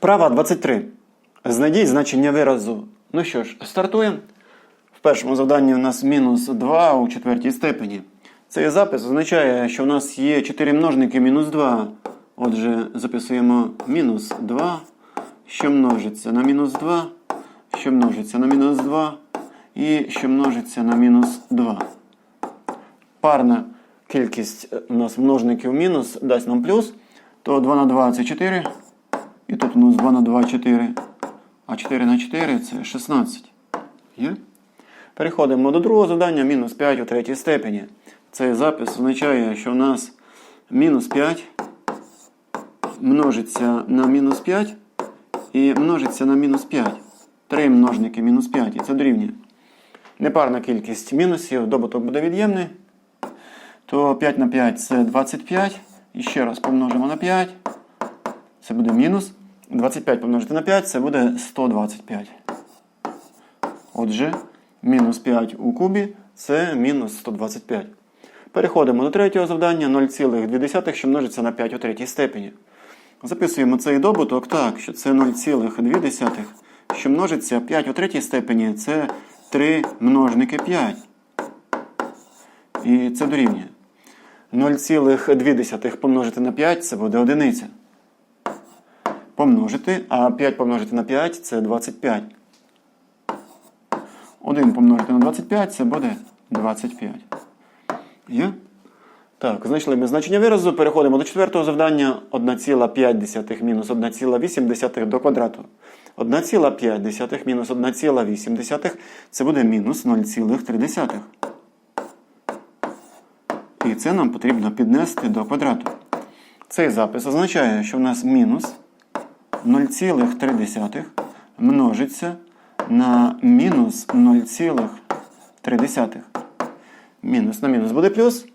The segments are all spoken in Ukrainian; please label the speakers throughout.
Speaker 1: Вправа 23. Знайдіть значення виразу. Ну що ж, стартуємо. В першому завданні у нас мінус 2 у четвертій степені. Цей запис означає, що у нас є 4 множники мінус 2. Отже, записуємо мінус 2, що множиться на мінус 2, що множиться на мінус 2 і що множиться на мінус 2. Парна кількість у нас множників мінус дасть нам плюс, то 2 на 2 це 4. І тут у нас 2 на 2 4. А 4 на 4 це 16. Є? Переходимо до другого завдання, мінус 5 у третій степені. Цей запис означає, що у нас мінус 5 множиться на мінус 5 і множиться на мінус 5. Три множники мінус 5, і це дорівнює. Непарна кількість мінусів, добуток буде від'ємний. То 5 на 5 це 25. І ще раз помножимо на 5. Це буде мінус. 25 помножити на 5 це буде 125. Отже, мінус 5 у кубі це мінус 125. Переходимо до третього завдання 0,2, що множиться на 5 у третій степені. Записуємо цей добуток так, що це 0,2, що множиться 5 у третій степені це 3 множники 5. І це дорівнює. 0,2 помножити на 5 це буде одиниця. Помножити, а 5 помножити на 5 це 25. 1 помножити на 25 це буде 25. Є? Так, знайшли ми значення виразу. Переходимо до четвертого завдання. 1,5 мінус 1,8 до квадрату. 1,5 мінус 1,8 це буде мінус 0,3. І це нам потрібно піднести до квадрату. Цей запис означає, що в нас мінус 0,3 множиться на мінус 0,3. Мінус на мінус буде плюс.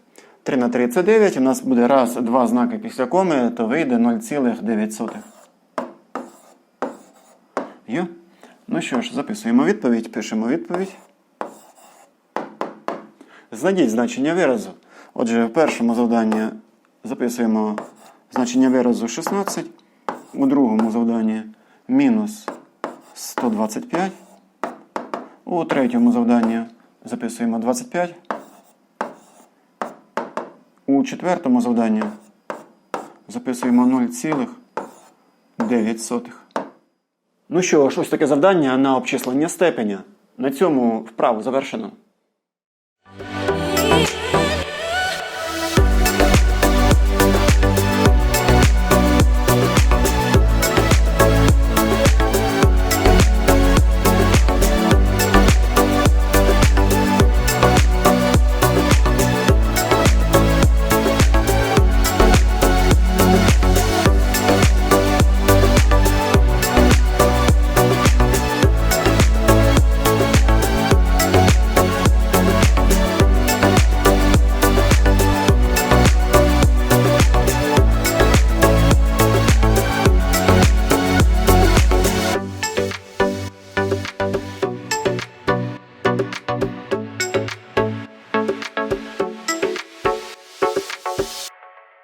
Speaker 1: 3 на 3 це 9. У нас буде раз, два знаки після коми, то вийде 0,9. Є? Ну що ж, записуємо відповідь, пишемо відповідь. Знайдіть значення виразу. Отже, в першому завданні записуємо значення виразу 16, у другому завданні мінус 125. У третьому завданні записуємо 25. У четвертому завданні записуємо 0,9. Ну що ж, ось таке завдання на обчислення степеня. На цьому вправу завершено.